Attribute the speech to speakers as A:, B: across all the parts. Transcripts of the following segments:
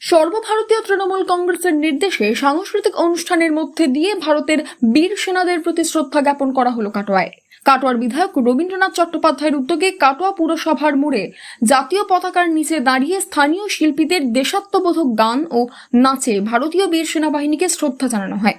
A: সর্বভারতীয় তৃণমূল কংগ্রেসের নির্দেশে সাংস্কৃতিক অনুষ্ঠানের মধ্যে দিয়ে ভারতের বীর সেনাদের প্রতি শ্রদ্ধা জ্ঞাপন করা হলো কাটোয়ায়। কাটোয়ার বিধায়ক রবীন্দ্রনাথ চট্টোপাধ্যায়ের উদ্যোগে কাটোয়া পুরসভার মোড়ে জাতীয় পতাকার নিচে দাঁড়িয়ে স্থানীয় শিল্পীদের দেশাত্মবোধক গান ও নাচে ভারতীয় বীর সেনাবাহিনীকে শ্রদ্ধা জানানো হয়।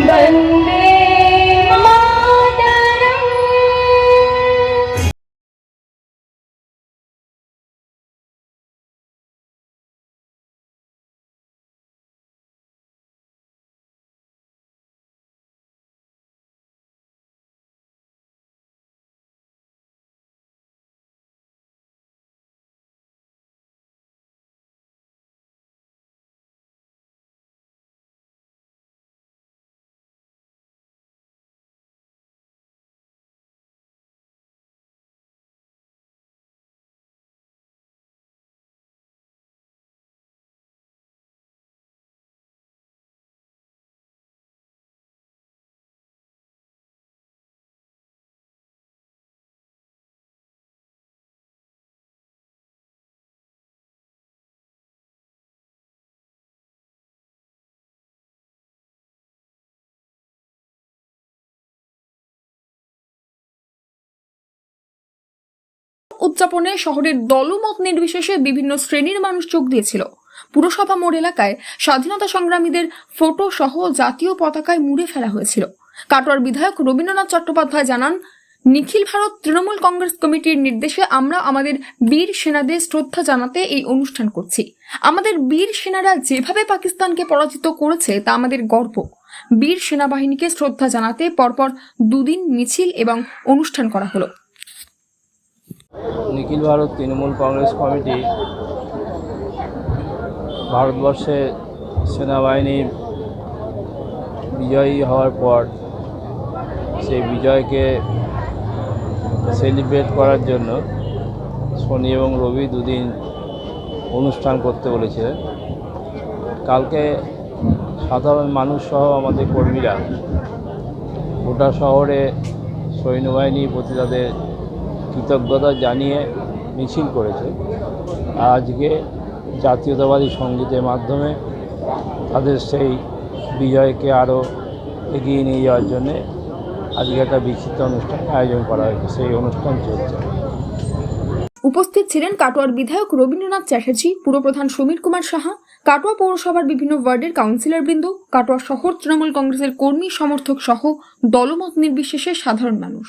B: बन
A: উদযাপনে শহরের দলমত নির্বিশেষে বিভিন্ন শ্রেণির মানুষ যোগ দিয়েছিল। পুরসভা মোড় এলাকায় স্বাধীনতা সংগ্রামীদের ফটো সহ জাতীয় পতাকায় মুড়ে ফেলা হয়েছিল। কাটোয়ার বিধায়ক রবীন্দ্রনাথ চট্টোপাধ্যায় জানান, নিখিল ভারত তৃণমূল কংগ্রেস কমিটির নির্দেশে আমরা আমাদের বীর সেনাদের শ্রদ্ধা জানাতে এই অনুষ্ঠান করছি। আমাদের বীর সেনারা যেভাবে পাকিস্তানকে পরাজিত করেছে, তা আমাদের গর্ব। বীর সেনাবাহিনীকে শ্রদ্ধা জানাতে পরপর দুদিন মিছিল এবং অনুষ্ঠান করা হলো।
C: নিখিল ভারত তৃণমূল কংগ্রেস কমিটি ভারতবর্ষে সেনাবাহিনী বিজয়ী হওয়ার পর সেই বিজয়কে সেলিব্রেট করার জন্য শনি এবং রবি দুদিন অনুষ্ঠান করতে বলেছে। কালকে সাধারণ মানুষ সহ আমাদের কর্মীরা গোটা শহরে সৈন্যবাহিনীর প্রতি তাদের কৃতজ্ঞতা জানিয়ে মিছিল করেছে। আজকে জাতীয়তাবাদী সঙ্গীতের মাধ্যমে তাদের সেই বিজয়কে আরও এগিয়ে নিয়ে যাওয়ার জন্যে আজকে একটা বিক্ষিপ্ত অনুষ্ঠান আয়োজন করা হয়েছে। সেই অনুষ্ঠান চলছে।
A: উপস্থিত ছিলেন কাটোয়ার বিধায়ক রবীন্দ্রনাথ চ্যাটার্জি, পুরপ্রধান সমীর কুমার সাহা, কাটোয়া পৌরসভার বিভিন্ন ওয়ার্ডের কাউন্সিলর বৃন্দ, কাটোয়া শহর তৃণমূল কংগ্রেসের কর্মী সমর্থক সহ দলমত নির্বিশেষে সাধারণ মানুষ।